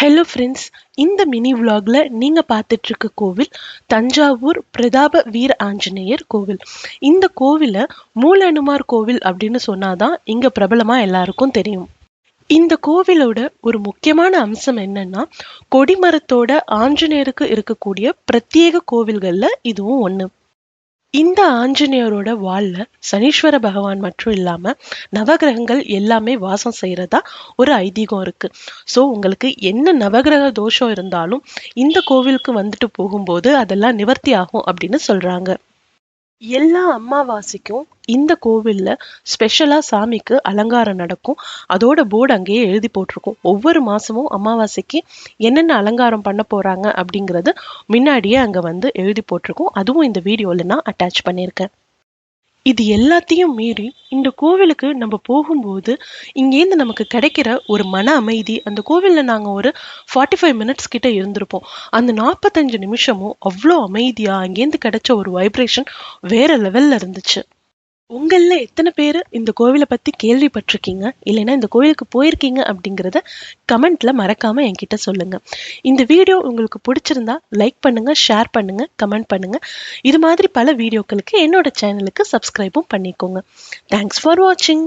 Hello friends இந்த mini vlogல நீங்கள் பார்த்துட்ருக்க கோவில் தஞ்சாவூர் பிரதாப வீர ஆஞ்சநேயர் கோவில். இந்த கோவிலை மூலனுமார் கோவில் அப்படின்னு சொன்னாதான் இங்கே பிரபலமாக எல்லாருக்கும் தெரியும். இந்த கோவிலோட ஒரு முக்கியமான அம்சம் என்னன்னா கொடிமரத்தோட ஆஞ்சநேயருக்கு இருக்கக்கூடிய பிரத்யேக கோவில்களில் இதுவும் ஒன்று இந்த ஆஞ்சநேயரோட வால்ல சனீஸ்வர பகவான் மட்டும் இல்லாம நவகிரகங்கள் எல்லாமே வாசம் செய்யறதா ஒரு ஐதீகம் இருக்கு. ஸோ உங்களுக்கு என்ன நவகிரக தோஷம் இருந்தாலும் இந்த கோவிலுக்கு வந்துட்டு போகும்போது அதெல்லாம் நிவர்த்தி ஆகும் அப்படின்னு சொல்றாங்க. எல்லா அமாவாசைக்கும் இந்த கோவிலில் ஸ்பெஷலாக சாமிக்கு அலங்காரம் நடக்கும். அதோட போர்டு அங்கேயே எழுதி போட்டிருக்கும். ஒவ்வொரு மாதமும் அமாவாசைக்கு என்னென்ன அலங்காரம் பண்ண போகிறாங்க அப்படிங்கிறது முன்னாடியே அங்கே வந்து எழுதி போட்டிருக்கும். அதுவும் இந்த வீடியோவில் நான் அட்டாச் பண்ணியிருக்கேன். இது எல்லாத்தையும் மீறி இந்த கோவிலுக்கு நம்ம போகும்போது இங்கேருந்து நமக்கு கிடைக்கிற ஒரு மன அமைதி அந்த கோவிலில் நாங்கள் ஒரு ஃபார்ட்டி ஃபைவ் மினிட்ஸ் கிட்ட இருந்திருப்போம். அந்த நாற்பத்தஞ்சு நிமிஷமும் அவ்வளோ அமைதியாக அங்கேருந்து கிடைச்ச ஒரு வைப்ரேஷன் வேற லெவலில் இருந்துச்சு. உங்களில் எத்தனை பேர் இந்த கோவிலை பற்றி கேள்விப்பட்டிருக்கீங்க? இல்லைன்னா இந்த கோவிலுக்கு போயிருக்கீங்க அப்படிங்கிறத கமெண்ட்ல மறக்காம என்கிட்ட சொல்லுங்க. இந்த வீடியோ உங்களுக்கு பிடிச்சிருந்தா லைக் பண்ணுங்க ஷேர் பண்ணுங்க கமெண்ட் பண்ணுங்க. இது மாதிரி பல வீடியோக்களுக்கு என்னோட சேனலுக்கு சப்ஸ்கிரைபும் பண்ணிக்கோங்க. தேங்க்ஸ் ஃபார் வாட்சிங்